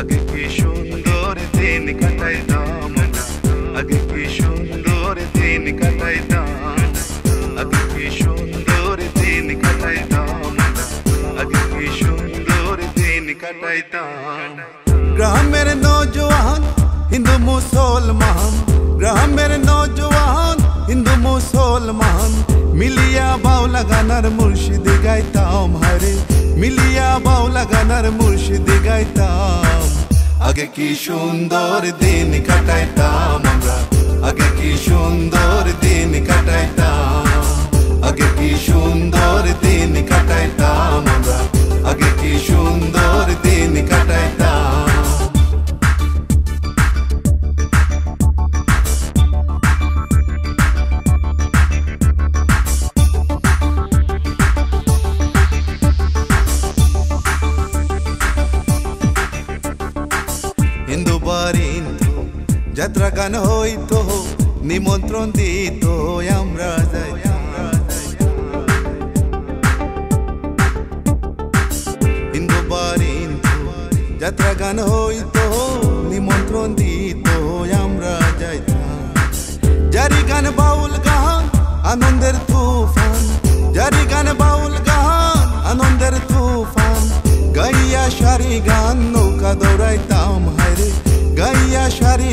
আগে কি সুন্দর দিন কাটাইতাম আগে কি সুন্দর দিন কাটাইতাম আগে কি সুন্দর দিন কাটাইতাম আগে কি সুন্দর দিন কাটাইতাম গ্রামের নৌজওয়ান হিন্দু মুসলমান গ্রামের নৌজওয়ান হিন্দু মুসলমান মিলিয়া বাউলা গানার মুর্শিদি গাইতাম হারে মিলিয়া বাউলা গানার মুর্শিদি গাইতাম আগে কি সুন্দর দিন কাটাইতাম। যাত্রা গান হইতো, নিমন্ত্রণ দিত, আমরা যাইতাম। হিন্দু বারিন্দু যাত্রা গান হইতো, নিমন্ত্রণ দিত, আমরা যাইতাম। জারি গান, বাউল গান, আনন্দের তুফান। জারি গান, বাউল গান, আনন্দের তুফান। গাইয়া সারি গান, নৌকা দৌড়াইতাম গাইয়া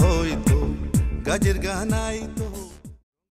होई तो गजर गहनाई तो